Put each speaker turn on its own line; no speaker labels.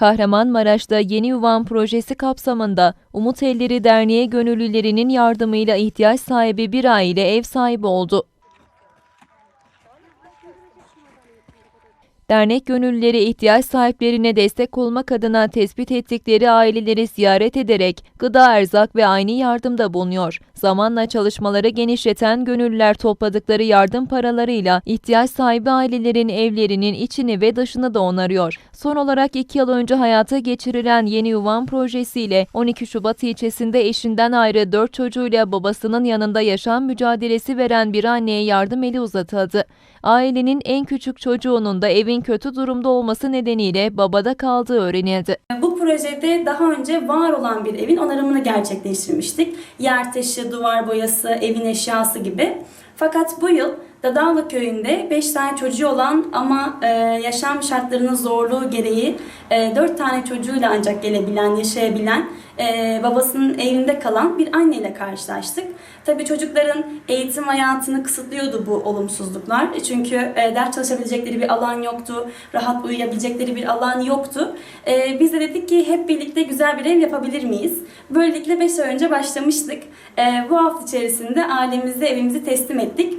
Kahramanmaraş'ta Yeni Yuvan projesi kapsamında Umut Elleri Derneği gönüllülerinin yardımıyla ihtiyaç sahibi bir aile ev sahibi oldu. Dernek gönüllüleri ihtiyaç sahiplerine destek olmak adına tespit ettikleri aileleri ziyaret ederek gıda, erzak ve aynı yardımda bulunuyor. Zamanla çalışmaları genişleten gönüllüler topladıkları yardım paralarıyla ihtiyaç sahibi ailelerin evlerinin içini ve dışını da onarıyor. Son olarak 2 yıl önce hayata geçirilen Yeni Yuvan projesiyle 12 Şubat ilçesinde eşinden ayrı 4 çocuğuyla babasının yanında yaşam mücadelesi veren bir anneye yardım eli uzatıldı. Ailenin en küçük çocuğunun da evin kötü durumda olması nedeniyle babada kaldığı öğrenildi.
Projede daha önce var olan bir evin onarımını gerçekleştirmiştik. Yer taşı, duvar boyası, evin eşyası gibi. Fakat bu yıl Dadavlı köyünde 5 tane çocuğu olan ama e, yaşam şartlarının zorluğu gereği 4 tane çocuğuyla ancak gelebilen, yaşayabilen, e, babasının evinde kalan bir anneyle karşılaştık. Tabii çocukların eğitim hayatını kısıtlıyordu bu olumsuzluklar. Çünkü e, ders çalışabilecekleri bir alan yoktu, rahat uyuyabilecekleri bir alan yoktu. E, biz de dedik ki hep birlikte güzel bir ev yapabilir miyiz? Böylelikle 5 ay önce başlamıştık. E, bu hafta içerisinde ailemizde evimizi teslim ettik.